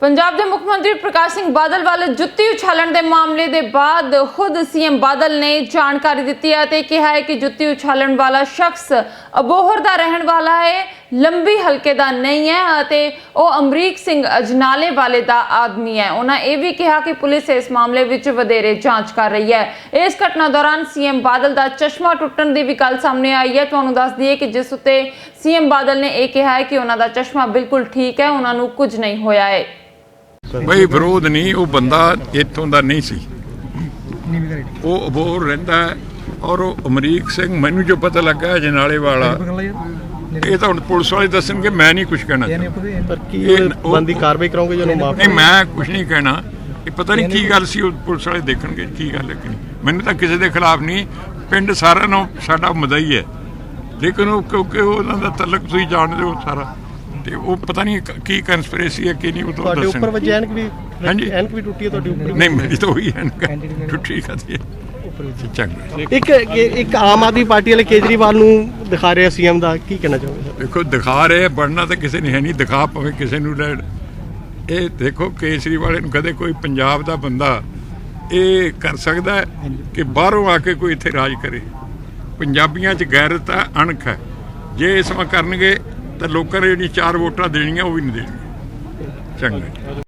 ਪੰਜਾਬ ਦੇ ਮੁੱਖ ਮੰਤਰੀ ਪ੍ਰਕਾਸ਼ ਸਿੰਘ ਬਾਦਲ ਵੱਲ ਜੁੱਤੀ ਉਛਾਲਣ ਦੇ ਮਾਮਲੇ ਦੇ ਬਾਅਦ ਖੁਦ ਸੀਐਮ ਬਾਦਲ ਨੇ ਜਾਣਕਾਰੀ ਦਿੱਤੀ ਹੈ ਤੇ ਕਿਹਾ ਹੈ ਕਿ ਜੁੱਤੀ ਉਛਾਲਣ ਵਾਲਾ ਸ਼ਖਸ ਅਬੋਹਰ ਦਾ ਰਹਿਣ ਵਾਲਾ ਹੈ, ਲੰਬੀ ਹਲਕੇ ਦਾ ਨਹੀਂ ਹੈ ਅਤੇ ਉਹ ਅਮਰੀਕ ਸਿੰਘ ਅਜਨਾਲੇ ਵਾਲੇ ਦਾ ਆਦਮੀ ਹੈ। ਉਹਨਾਂ ਇਹ ਵੀ ਕਿਹਾ ਕਿ ਪੁਲਿਸ ਇਸ ਮਾਮਲੇ ਵਿੱਚ ਵਧੇਰੇ ਜਾਂਚ ਕਰ ਰਹੀ ਹੈ। ਇਸ ਘਟਨਾ ਦੌਰਾਨ ਸੀਐਮ ਬਾਦਲ ਦਾ ਚਸ਼ਮਾ ਟੁੱਟਣ ਦੀ ਵੀ ਗੱਲ ਸਾਹਮਣੇ ਆਈ ਹੈ। ਤੁਹਾਨੂੰ ਦੱਸ ਦਈਏ ਕਿ ਜਿਸ ਉੱਤੇ ਸੀਐਮ ਬਾਦਲ ਨੇ ਇਹ ਕਿਹਾ ਹੈ ਕਿ ਉਹਨਾਂ ਦਾ ਚਸ਼ਮਾ ਬਿਲਕੁਲ ਠੀਕ ਹੈ, ਉਹਨਾਂ ਨੂੰ ਕੁਝ ਨਹੀਂ ਹੋਇਆ ਹੈ। ਬਈ ਵਿਰੋਧ ਨਹੀਂ ਉਹ ਬੰਦਾ ਇੱਥੋਂ ਦਾ ਨਹੀਂ ਸੀ। ਉਹ ਅਬੋਰ ਰਹਿੰਦਾ ਔਰ ਉਹ ਅਮਰੀਕ ਸਿੰਘ ਮੈਨੂੰ ਜੋ ਪਤਾ ਲੱਗਾ ਜਨਾਲੇ ਵਾਲਾ ਇਹ ਤਾਂ ਹੁਣ ਪੁਲਿਸ ਵਾਲੇ ਦੱਸਣਗੇ ਮੈਂ ਨਹੀਂ ਕੁਝ ਕਹਿਣਾ ਪਰ ਕੀ ਬੰਦੀ ਕਾਰਵਾਈ ਕਰੋਗੇ ਜਿਹਨੂੰ ਮਾਫ ਨਹੀਂ ਮੈਂ ਕੁਝ ਨਹੀਂ ਕਹਿਣਾ। ਇਹ ਪਤਾ ਨਹੀਂ ਕੀ ਗੱਲ ਸੀ ਉਹ ਪੁਲਿਸ ਵਾਲੇ ਦੇਖਣਗੇ ਕੀ ਗੱਲ ਹੈ ਮੈਨੂੰ ਤਾਂ ਕਿਸੇ ਦੇ ਖਿਲਾਫ ਨਹੀਂ ਪਿੰਡ ਸਾਰਿਆਂ ਨੂੰ ਸਾਡਾ ਮਦਈ ਹੈ। ਲੇਕਿਨ ਉਹ ਕਿਉਂਕਿ ਉਹਨਾਂ ਦਾ ਤਲਕ ਤੁਸੀਂ ਜਾਣਦੇ ਹੋ ਸਾਰਾ। ਤੇ ਉਹ ਪਤਾ ਨਹੀਂ ਕ- ਕਨਸਪੀਰੇਸੀ ਹੈ ਕੀ ਨਹੀਂ ਉਹ ਤਾਂ ਤੁਹਾਡੇ ਉੱਪਰ ਦੱਸਣ ਵਜੇ ਐਨਕ ਵੀ ਹਾਂਜੀ। ਐਨਕ ਵੀ ਟੁੱਟੀ ਹੈ ਤੁਹਾਡੇ ਉੱਪਰ ਨਹੀਂ ਮੇਰੀ ਤਾਂ ਉਹੀ ਹੈ। ਟੁੱਟੀ ਖਾਦੀ ਹੈ? ਇੱਕ ਇੱਕ ਆਮ ਆਦਮੀ ਪਾਰਟੀ ਵਾਲੇ ਕੇਜਰੀਵਾਲ ਨੂੰ ਦਿਖਾ ਰਹੇ ਸੀਐਮ ਦਾ ਕੀ ਕਹਿਣਾ ਚਾਹੋਗੇ? ਸਰ ਦੇਖੋ ਦਿਖਾ ਰਹੇ ਆ, ਬਣਨਾ ਤਾਂ ਕਿਸੇ ਨੇ ਹੈ ਨਹੀਂ ਦਿਖਾ ਪਵੇ ਕਿਸੇ ਨੂੰ ਇਹ ਦੇਖੋ ਕੇਸਰੀ ਵਾਲੇ ਨੂੰ ਕਦੇ ਕੋਈ ਪੰਜਾਬ ਦਾ ਬੰਦਾ ਇਹ ਕਰ ਸਕਦਾ ਕਿ ਬਾਹਰੋਂ ਆ ਕੇ ਕੋਈ ਇੱਥੇ ਰਾਜ ਕਰੇ। ਪੰਜਾਬੀਆਂ 'ਚ ਗੈਰਤ ਹੈ ਅਣਖ ਹੈ। ਜੇ ਇਸ ਵਾਰ ਕਰਨਗੇ ਤਾਂ ਲੋਕਾਂ ਨੇ ਜਿਹੜੀ ਚਾਰ ਵੋਟਾਂ ਦੇਣੀਆਂ ਉਹ ਵੀ ਨਹੀਂ ਦੇਣਗੇ ਚੰਗਾ